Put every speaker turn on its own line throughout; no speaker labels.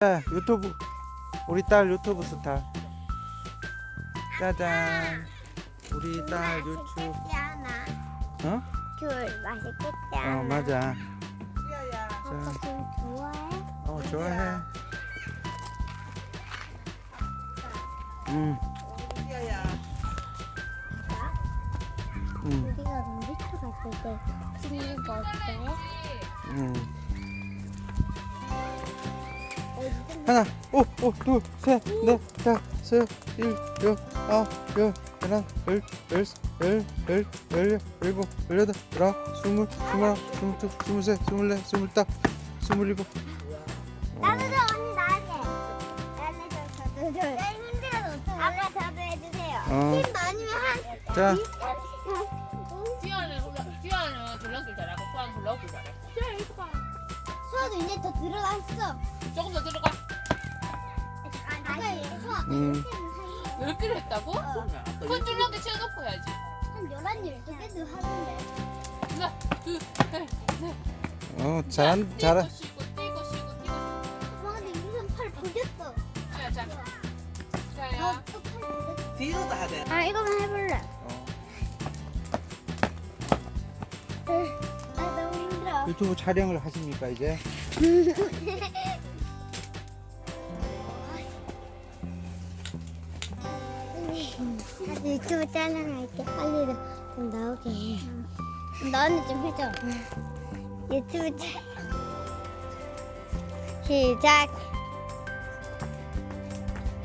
자, 유튜브 우리 딸 유튜브 스타 짜잔 우리 딸 유튜브
맛있겠잖아.
어?
귤 맛있겠잖아.
어 맞아
아빠 귤 좋아해?
어 좋아해 응 응,
우리가 놀이터 갔을 때 찍는 거 어때?
응. 하나, 오, 오, 둘, 셋, 넷, 다섯, 여섯, 일곱, 여덟, 아홉, 열, 열하나, 열, 열, 열, 열, 열, 열일곱, 열여덟, 열아홉, 스물, 스물하나, 스물둘, 스물셋, 스물넷, 스물다, 스물일곱.
나도 줘 언니 나한테. 나는 저 저도 줘. 나 힘들어서 어떡해. 아빠 저도 해주세요.
어.
힘 많으면 한.
자,
지아는 지아는 줄넘기 잘하고 수아는 줄넘기 잘해.
수아도 이제 더 들어갔어.
조금 더 들어가.
다시 수아.
음.
열 개를 했다고?
어.
큰 줄넘기 채워놓고 해야지.
한 열한 열두 개도 하는데.
하나, 둘, 셋, 넷.
어, 잘한, 잘한.
뛰고 쉬고 뛰고 쉬고 뛰고.
엄마 근데 인선 팔 벌렸어.
자, 자, 자야.
나또팔 벌렸어.
뒤로도 하대.
아 이거만 해볼래.
유튜브 촬영을 하십니까 이제?
유튜브 촬영할게. 빨리 좀 나오게 해. 너는 좀 해줘. 유튜브 촬 시작.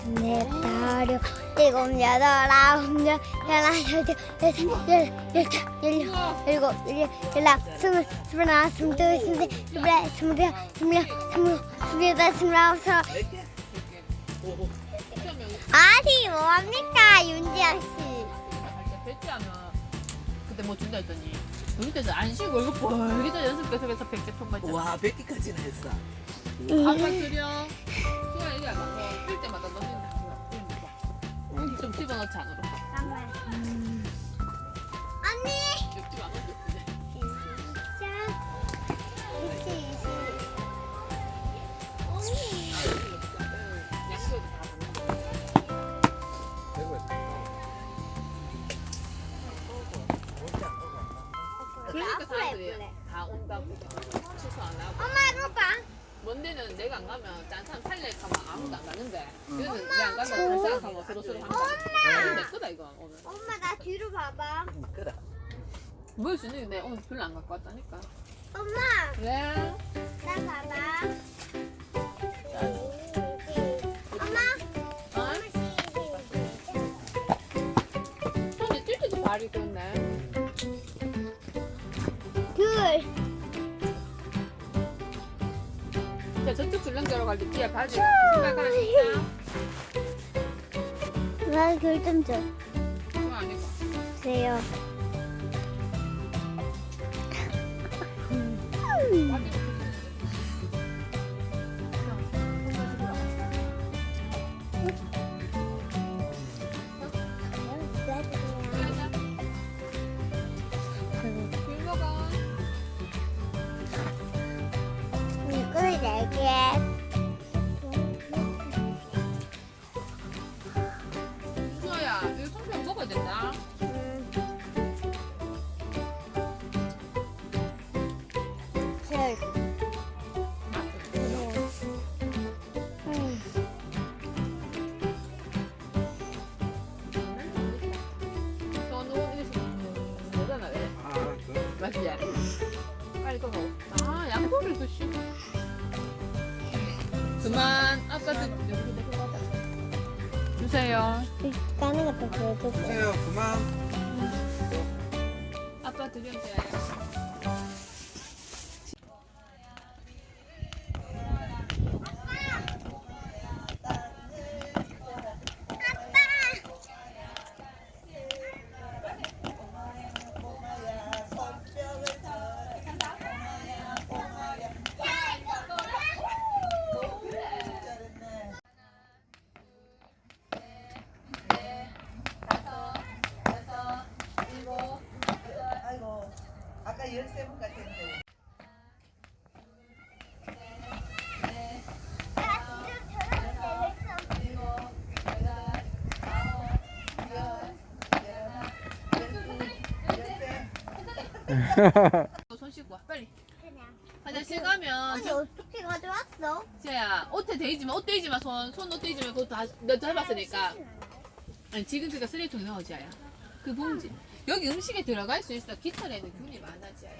넷, 다섯, 일곱, 여덟, 아홉, 열, 하나, 열둘, 열셋, 열, 열다, 열여, 열일곱, 열여, 열아홉, 스물, 스물하나, 스물둘, 스물셋, 스물넷, 스물다섯, 스물여섯, 스물일곱, 스물여덟, 스물아홉, 스물.
그러면
아니 뭐합니까 윤지아 씨?
할때 배지하면 그때 뭐 준다 했더니 여기 때서 안 쉬고 이거 벌기도 연습 계속해서 백제 총괄했잖아.
와, 100개까지나 했어.
아빠 줄여. 수아 얘기 안 하고 뛸 때마다 넣는다. 여기 좀 집어넣자 안으로.
잠깐만.
그러니까 사람들이. 다 온다고 취소 안 하고
엄마 이거 봐.
먼 데는 내가 안 가면 딴 사람 살래 가면 아무도 안 가는데 여기는 내가 안 가면 갈 생각하고 서로 서로 한다
엄마.
내 거다 이거 오늘
엄마 나 뒤로 봐봐.
그래.
보일 수 있는데 오늘 별로 안 갖고 왔다니까
엄마
그래
나 봐봐. 엄마.
어? 손이 뛸 때도 발이 그렇네
귤.
자 저쪽 줄넘기로 갈때 뒤에 바지 신발 갈아 신자
나 귤좀 줘.
그거 아니고
주세요.
바지 주세요.
까는 것도 보여줘.
보세요, 그만.
아빠 드려줘요.
아까 열세분 같았는데.
손 씻고 와 빨리
그냥.
화장실 가면
아니 어떻게 가져왔어?
지아야 옷에 데이지 마, 옷 데이지 마, 손, 손옷 데이지 마, 그거 다, 너 짧았으니까. 아니, 지금 그니까 쓰레기통에 넣어, 지아야. 그 봉지. 여기 음식에 들어갈 수 있어. 깃털에는 균이 많아 지아야.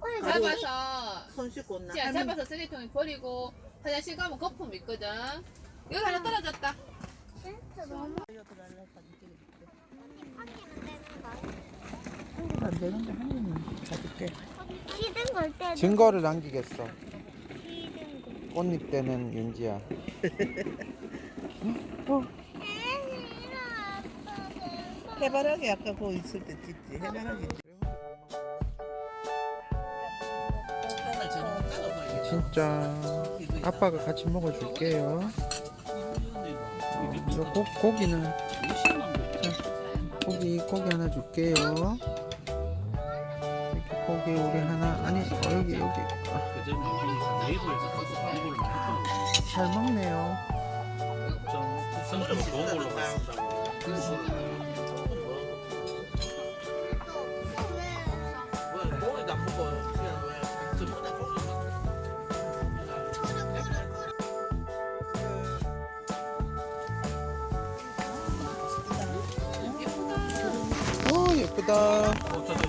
얼른 잡아서
손 씻고 온나?
지아 잡아서 쓰레기통에 버리고 화장실 가면 거품 있거든. 여기 하나 떨어졌다.
진짜 너무
안 되는데 한 입만 가줄게.
시든 걸 때.
증거를 남기겠어.
시든 거.
꽃잎 때는 윤지야. 어,
해바라기 아까 그거 있을 때 찍지. 해바라기.
진짜 아빠가 같이 먹어줄게요. 어, 요 고, 고기는 고기 고기 하나 줄게요. 이렇게 고기 우리 하나 아니 어, 여기 여기 아. 잘 먹네요.
좀 성품 좋은 걸로 갔습니다.
예쁘다.
어, 저, 저.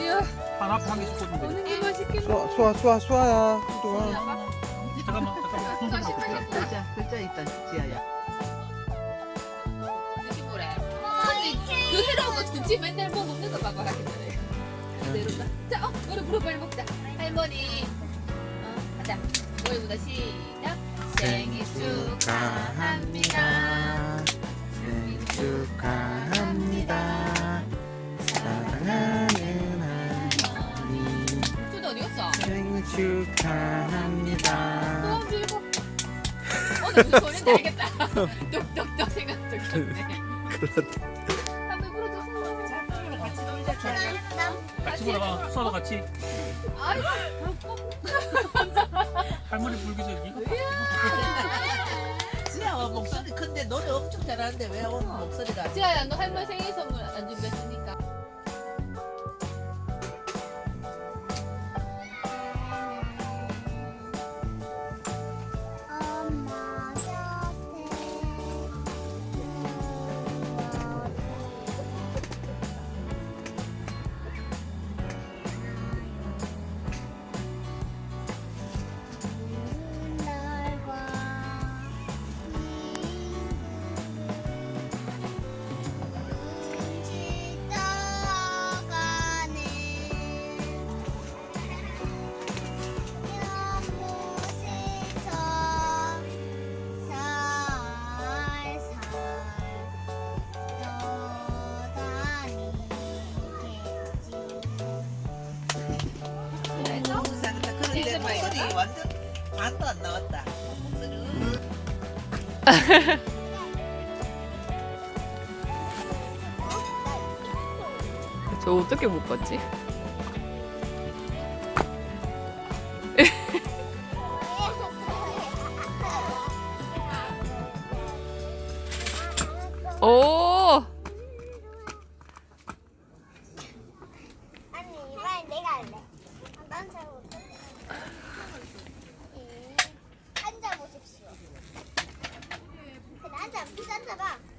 이야,
한 앞에 한 개씩 꽂으면 되겠다.
맛있겠다.
수아 수아 수아 수아야. 와.
잠깐만, 잠깐만. 손 좀.
글자, 글자 있다, 지아야.
뭐래? 그 해로운 거 굳이 맨날 뭐 먹는 거 봐봐 하기 전에. 내려가. 자, 어, 노래 부르 빨리 먹자. 할머니. 어, 가자. 노래보다 시작. 생일 축하합니다.
생일 축하합니다. 사랑하는
어디 갔어?
생일 축하합니다.
소원 빌고. 오늘 무슨 소리인지 알겠다. 똑똑똑 생각 중이네. 한번 불어줘.
자, 그럼 같이 놀자, 지아야.
같이 보러 수아도 같이.
아이고,
할머니 불기 전에 이거
지아 목소리 큰데 노래 엄청 잘하는데 왜 오늘 목소리가
지아야, 너 할머니 생일 선물 안 준비했으
맛도 안 나왔다. 음. 저 어떻게 못 봤지?
오! 아니 이번엔 내가 할래.
난 잘못. 咱咱不，咱再。